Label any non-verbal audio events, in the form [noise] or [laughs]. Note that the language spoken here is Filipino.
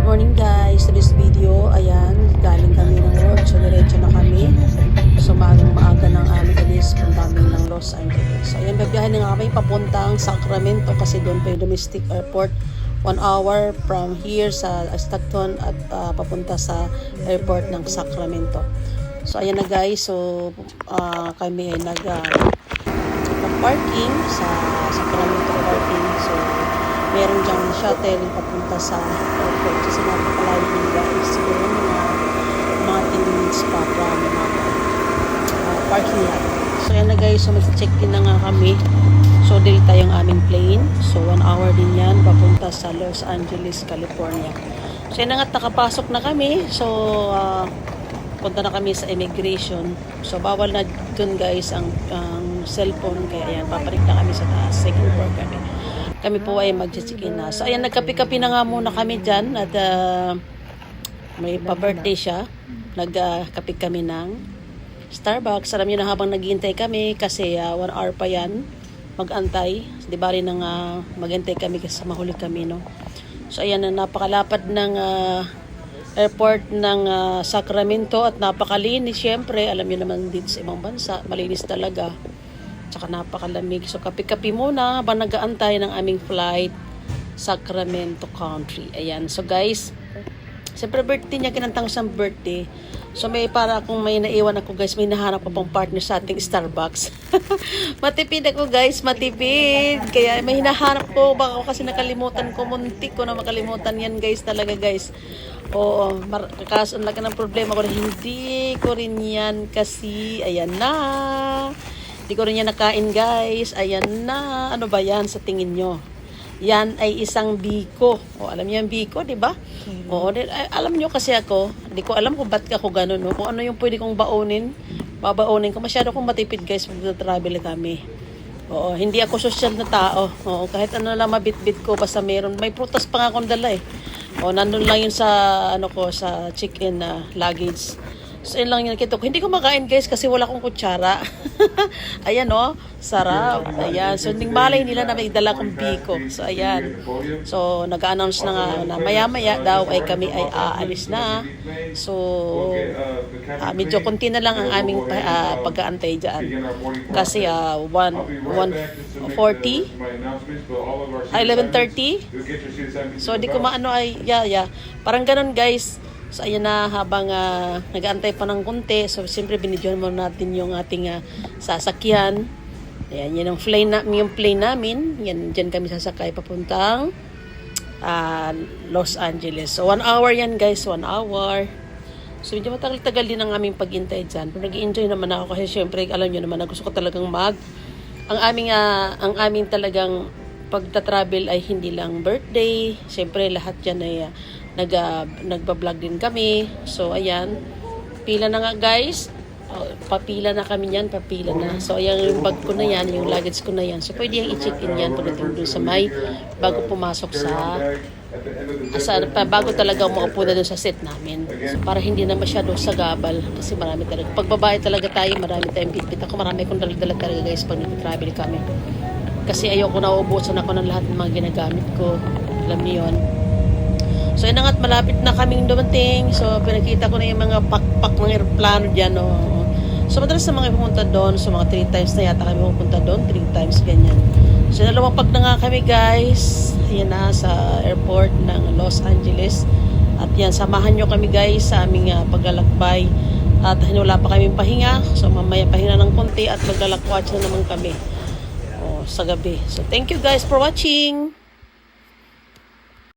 good morning guys. To this video, ayan, galing kami ng work. So, diretso na kami. So, maagang maaga ng aming alis. Punta kami ng Los Angeles. So, ayan, babiyahin na nga kami papuntang Sacramento kasi doon pa yung domestic airport. One hour from here sa Stockton at ah, papunta sa airport ng Sacramento. So, ayan na guys. So, ah, kami ay ah, parking sa Sacramento parking. Meron diyang shuttle papunta sa airport kasi napakalayo din guys. Siguro mga mga 10 minutes pa from mga uh, parking lot. So, yan na guys. So, mag-check-in na nga kami. So, Delta yung aming plane. So, one hour din yan papunta sa Los Angeles, California. So, yan na nga, nakapasok na kami. So, ah, punta na kami sa immigration. So, bawal na dun guys ang, ang cellphone. Kaya ayan, paparik na kami sa taas. Second floor kami. Kami po ay mag-check-in na. So, ayan, nagkapi-kapi na nga muna kami dyan. At ah, may pa-birthday siya. Nagkapi kami ng Starbucks. Alam niyo na habang naghihintay kami kasi ah, one hour pa yan mag-antay. Di ba rin nang ah, mag-antay kami kasi mahuli kami, no? So, ayan na napakalapad ng ah, airport ng ah, Sacramento at napakalinis. Siyempre, alam niyo naman dito sa ibang bansa, malinis talaga. Tsaka napakalamig. So, kapi-kapi muna habang nag-aantay ng aming flight Sacramento Country. Ayan. So, guys, Siyempre birthday niya, kinantang siyang birthday. So may para kung may naiwan ako guys, may nahanap pa pang partner sa ating Starbucks. [laughs] matipid ako guys, matipid. Kaya may hinahanap ko, baka ako kasi nakalimutan ko, muntik ko na makalimutan yan guys talaga guys. Oo, mar- kaso ang laki ng problema ko hindi ko rin yan kasi, ayan na. Hindi ko rin yan nakain guys, ayan na. Ano ba yan sa tingin nyo? Yan ay isang biko. O, alam niyo yung biko, di ba? Oo, di, ay, alam niyo kasi ako, hindi ko alam kung ba't ako ganun, no? Kung ano yung pwede kong baunin, babaunin ko. Masyado kong matipid, guys, pag travel kami. Oo, hindi ako social na tao. Oo, kahit ano lang mabit-bit ko, basta meron. May prutas pa nga akong dala eh. O, nandun lang yun sa, ano ko, sa chicken na luggage. So, yun lang yung nakita ko. Hindi ko makain, guys, kasi wala akong kutsara. [laughs] ayan, oh. Sarap. Ayan. So, hindi malay nila na may dala kong biko. So, ayan. So, nag-announce na nga na maya-maya daw ay kami ay aalis na. So, ah, medyo konti na lang ang aming ah, pag-aantay dyan. Kasi ah, 1, 140, ah, 11.30. So, di ko maano ay, yeah, yeah. Parang ganun, guys. So, ayan na, habang uh, nag-aantay pa ng konti, so, siyempre, binidyohan mo natin yung ating ah, sasakyan. Ayan, yan ang plane, na, yung plane namin. Yan, dyan kami sasakay papuntang ah, Los Angeles. So, one hour yan, guys. One hour. So, medyo matagal-tagal din ang aming paghintay dyan. Pero nag-enjoy naman ako kasi syempre, alam nyo naman na gusto ko talagang mag. Ang aming, ah, ang aming talagang pagta-travel ay hindi lang birthday. Syempre, lahat dyan ay ah, nag, ah, nagba-vlog din kami. So, ayan. Pila na nga, guys. Oh, papila na kami yan, papila na. So, ayan yung bag ko na yan, yung luggage ko na yan. So, pwede yung i-check-in yan pagdating doon sa may bago pumasok sa pa bago talaga umuupo na doon sa set namin. So, para hindi na masyado sagabal kasi marami talaga. Pag babae talaga tayo, marami tayong bitbit. Ako marami akong dala-dala talaga guys pag nag-travel kami. Kasi ayoko na uubusan ako ng lahat ng mga ginagamit ko. Alam niyo yun. So, yun na nga't malapit na kaming dumating. So, pinakita ko na yung mga pakpak ng aeroplano dyan. Oh. So, madalas na mga pumunta doon. So, mga 3 times na yata kami pupunta doon. 3 times ganyan. So, dalawang pag na nga kami, guys. Ayan na, sa airport ng Los Angeles. At yan, samahan nyo kami, guys, sa aming uh, paglalakbay. At wala pa kaming pahinga. So, mamaya pahinga ng konti at maglalakwatch na naman kami. Oh, sa gabi. So, thank you, guys, for watching.